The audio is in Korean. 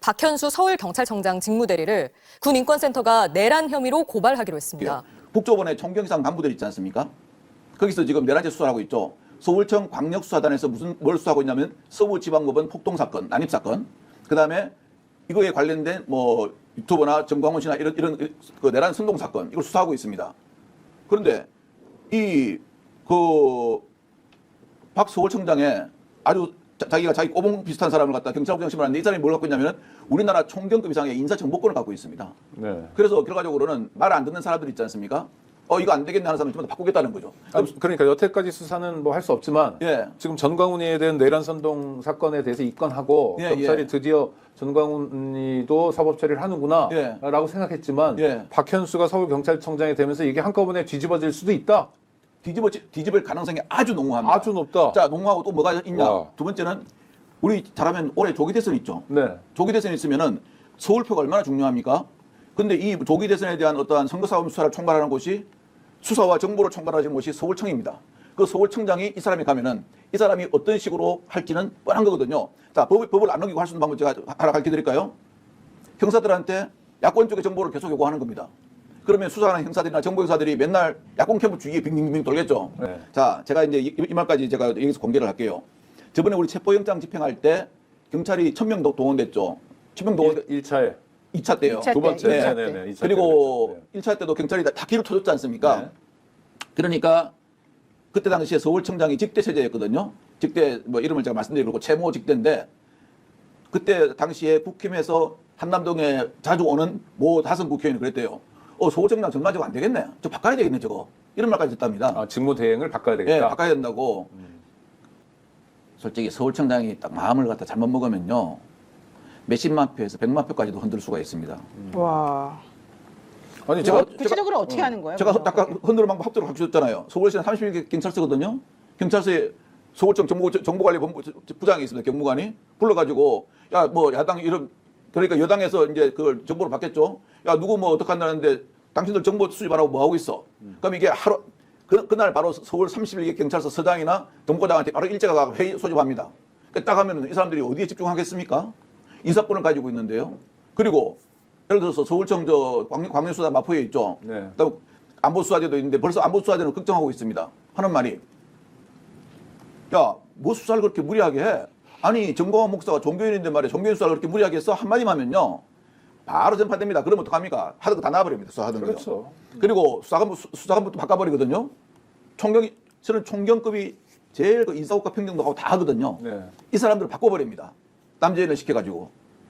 박현수 서울경찰청장 직무대리를 군 인권센터가 내란 혐의로 고발하기로 했습니다. 예. 국조본의 총경상 간부들 있지 않습니까? 거기서 지금 내란죄 수사를 하고 있죠. 서울청 광역수사단에서 무슨 뭘 수사하고 있냐면 서부지방법원 폭동 사건, 난입 사건, 그 다음에 이거에 관련된 뭐 유튜버나 정광훈 씨나 이런 이런 그 내란 선동 사건 이걸 수사하고 있습니다. 그런데 이 그 박서울청장의 아주 자, 자기가 자기 꼬봉 비슷한 사람을 갖다 경찰국장 심을 하는데 이 사람이 뭘 갖고 있냐면 우리나라 총경급 이상의 인사정보권을 갖고 있습니다. 네. 그래서 결과적으로는 말 안 듣는 사람들 있지 않습니까? 어 이거 안 되겠네 하는 전부 다 바꾸겠다는 거죠. 아, 그러니까 여태까지 수사는 뭐 할 수 없지만 예. 지금 전광훈이에 대한 내란 선동 사건에 대해서 입건하고 예, 검찰이 예. 드디어 전광훈이도 사법 처리를 하는구나라고 예. 생각했지만 예. 박현수가 서울 경찰청장이 되면서 이게 한꺼번에 뒤집어질 수도 있다. 뒤집어 뒤집을 가능성이 아주 농후합니다. 아주 높다. 자 농후하고 또 뭐가 있냐? 와. 두 번째는 우리 잘하면 올해 조기 대선 있죠. 네. 조기 대선 있으면은 서울표가 얼마나 중요합니까? 근데 이 조기 대선에 대한 어떠한 선거사업 수사를 총괄하는 곳이 수사와 정보를 총괄하는 곳이 서울청입니다. 그 서울청장이 이 사람이 가면은 이 사람이 어떤 식으로 할지는 뻔한 거거든요. 자, 법, 법을 안 넘기고 할 수 있는 방법 제가 하나 가르쳐 드릴까요? 형사들한테 야권 쪽의 정보를 계속 요구하는 겁니다. 그러면 수사하는 형사들이나 정보 형사들이 맨날 야권 캠프 주위에 빙빙빙 돌겠죠. 네. 자, 제가 이제 이, 이 말까지 제가 여기서 공개를 할게요. 저번에 우리 체포영장 집행할 때 경찰이 천 명 동원됐죠. 천명 동원 일 1차에 2차 때요. 이차 두 때, 번째. 네, 네, 네, 네, 네. 네. 이차 그리고 일 1차 때도 경찰이 다, 다 길을 터졌지 않습니까? 네. 그러니까 그때 당시에 서울청장이 직대 체제였거든요. 직대 뭐 이름을 제가 말씀드리고 채모 직대인데 그때 당시에 국힘에서 한남동에 자주 오는 모 다선 국회의원이 그랬대요. 어 서울청장 전반적으로 안 되겠네. 저 바꿔야 되겠네 저거. 이런 말까지 했답니다. 아, 직무 대행을 바꿔야 예, 되겠다. 바꿔야 된다고. 솔직히 서울청장이 딱 마음을 갖다 잘못 먹으면요. 몇십만 표에서 백만 표까지도 흔들 수가 있습니다. 와. 아니 제가- 제가 구체적으로 어떻게 하는 거예요? 제가 그럼? 아까 흔들어 방법 합도록 가르쳤잖아요. 서울시는 31개 경찰서거든요. 경찰서에 서울청 정보, 정보관리본부 부장이 있습니다. 경무관이 불러가지고 야 뭐 야당 이런 그러니까 여당에서 이제 그걸 정보를 받겠죠. 야 누구 뭐 어떻게 한다는데 당신들 정보 수집하라고 뭐 하고 있어. 그럼 이게 하루 그, 그날 바로 서울 31개 경찰서 서장이나 정보장한테 바로 일제가 가서 회의 소집합니다. 그딱 하면은 이 사람들이 어디에 집중하겠습니까? 인사권을 가지고 있는데요. 그리고 예를 들어서 서울청 저 광- 광역수사 마포에 있죠. 네. 그다음 안보수사대도 있는데 벌써 안보수사대는 걱정하고 있습니다. 하는 말이 야, 뭐 수사를 그렇게 무리하게 해? 아니, 정광훈 목사가 종교인인데 말이야. 종교인 수사를 그렇게 무리하게 했어? 한마디만 하면요. 바로 전파됩니다. 그러면 어떡합니까? 하던 거다 놔버립니다. 수사하던 거죠. 그렇죠. 그리고 수사관부, 수- 수사관부도 바꿔버리거든요. 총경이, 저는 총경급이 제일 그 인사국가 평등도 하고 다 하거든요. 네. 이 사람들을 바꿔버립니다. 남재인을 시켜가지고.